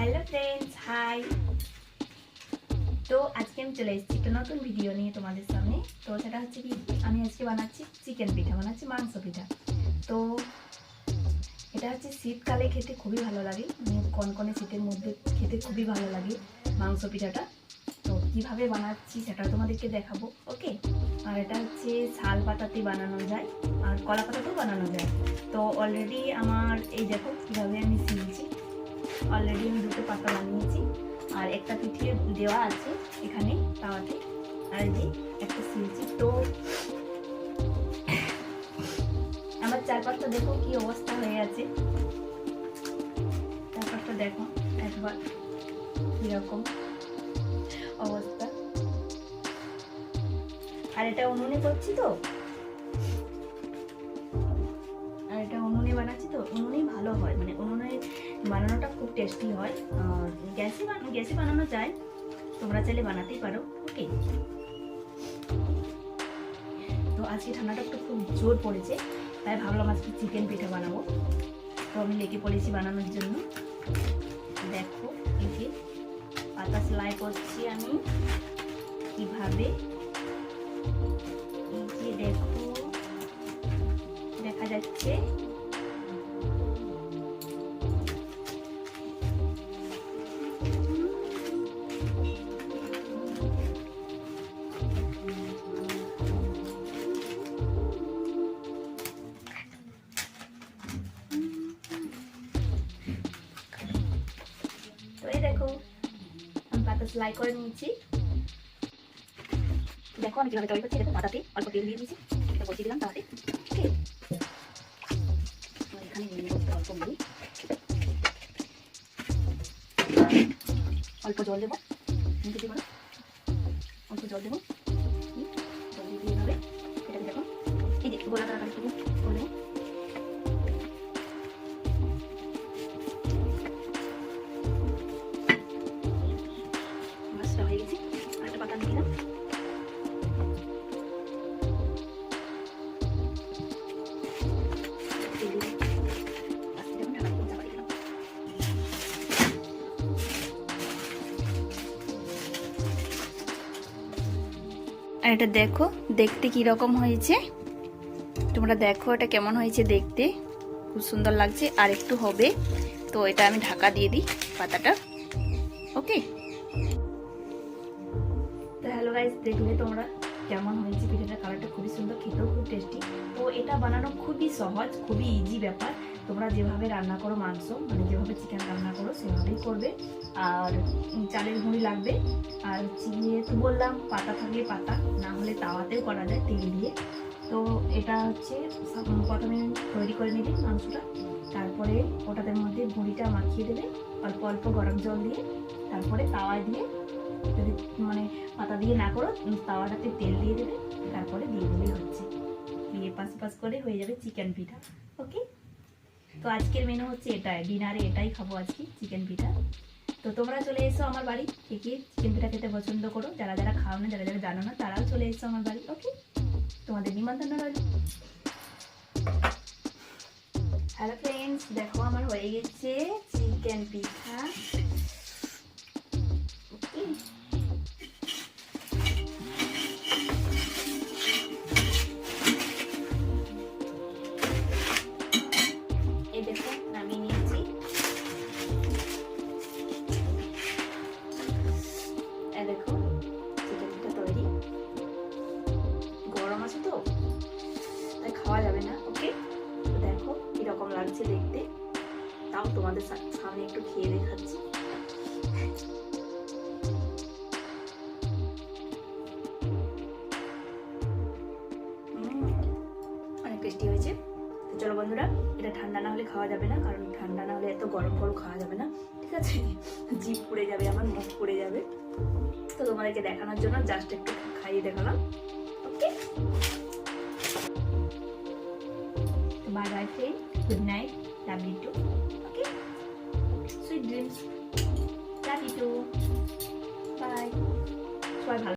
Hello friends high তো আজকে আমি চলে এসেছি একটা নতুন ভিডিও নিয়ে তোমাদের সামনে। তো সেটা হচ্ছে কি, আমি আজকে বানাচ্ছি চিকেন পিঠা, বানাচ্ছি মাংস পিঠা। তো এটা হচ্ছে শীতকালে খেতে খুবই ভালো লাগে। মানে কনকনে শীতের মধ্যে খেতে খুবই ভালো লাগে মাংস পিঠাটা। তো কীভাবে বানাচ্ছি সেটা তোমাদেরকে দেখাবো ওকে আর এটা হচ্ছে শাল পাতাতে বানানো যায়, আর কলা পাতাতেও বানানো যায়। তো অলরেডি আমার এই দেখো কীভাবে আমি শিলছি। অলরেডি আমি দুটো পাতা বানিয়েছি। আর একটা পিঠে দেওয়া আছে এখানে তাওয়াতে। আর যে একটা শিলছি তো আমার চারপাশটা দেখো কি অবস্থা হয়ে আছে। চারপাশটা দেখো একবার কীরকম অবস্থা। আর এটা উনুনে করছি তো। আর এটা উনুনে বানাচ্ছি তো, উনুনেই ভালো হয় মানে বানানোটা খুব টেস্টি হয়। গ্যাসে বান- গ্যাসে বানানো যায়। তোমরা চাইলে বানাতেই পারো। ওকে তো আজকে ঠান্ডাটা একটু খুব জোর পড়েছে। তাই ভাবলাম আজকে চিকেন পিঠা বানাবো। তো আমি লেগে পড়েছি বানানোর জন্য। দেখো, এই পাতা সেলাই করছি আমি। কীভাবে? এই যে দেখো, দেখা যাচ্ছে। সেলাই করে নিয়েছি। দেখো আমি কীভাবে তৈরি করছি, দেখো মাথাতে অল্প তেল দিয়ে দিয়েছি, এটা বসিয়ে দিলাম তাহলে। এখানে নিয়ে অল্প মুড়ি অল্প জল দেবো। অল্প জল দেবো। আর এটা দেখো, দেখতে কি রকম হয়েছে। তোমরা দেখো এটা কেমন হয়েছে দেখতে। খুব সুন্দর লাগছে, আর একটু হবে। তো এটা আমি ঢাকা দিয়ে দিই পাতাটা। ওকে? তো হ্যালো গাইস দেখলে তোমরা কেমন হয়েছে? পিঠাটার কালারটা খুবই সুন্দর, খেতেও খুব টেস্টি তো এটা বানানো খুবই সহজ, খুবই ইজি ব্যাপার। তোমরা যেভাবে রান্না করো মাংস মানে যেভাবে চিকেন রান্না করো, সেভাবেই করবে। আর চালের গুঁড়ি লাগবে। আর গিয়ে তো বললাম, পাতা থাকলে পাতা, না হলে তাওয়াতেও করা যায় তেল দিয়ে। তো এটা হচ্ছে প্রথমে তৈরি করে নেবে মাংসটা। তারপরে ওটাদের মধ্যে গুঁড়িটা মাখিয়ে দেবে। অল্প অল্প গরম জল দিয়ে। তারপরে তাওয়ায় দিয়ে, যদি মানে পাতা দিয়ে না করো তাওয়াটাতে তেল দিয়ে দেবে। তারপরে দিয়ে দিলেই হচ্ছে। দিয়ে পাশ পাশ করে হয়ে যাবে চিকেন পিঠা। ওকে তো আজকের মেনু হচ্ছে এটাই। ডিনারে এটাই খাব আজকে চিকেন পিঠা তো তোমরা চলে এসো আমার বাড়ি, কে কে চিকেন পিঠা খেতে পছন্দ করো, যারা যারা খাও না, যারা যারা জানো না, তারাও চলে এসো আমার বাড়ি ওকে তোমাদের নিমন্ত্রণ রইল। হ্যালো ফ্রেন্ডস দেখো আমার হয়ে গেছে চিকেন পিঠা তাও তোমাদের সামনে একটু খেয়ে দেখাচ্ছি। অনেক টেস্টি হয়েছে। তো চলো বন্ধুরা, এটা ঠান্ডা না হলে খাওয়া যাবে না, কারণ ঠান্ডা না হলে এত গরম গরম খাওয়া যাবে না, ঠিক আছে? জিভ পুড়ে যাবে, আমার মুখ পুড়ে যাবে। তো তোমাদেরকে দেখানোর জন্য জাস্ট একটু খাইয়ে দেখালাম। Okay bye bye friend good night love you too okay sweet dreams love you too bye সবাই ভালো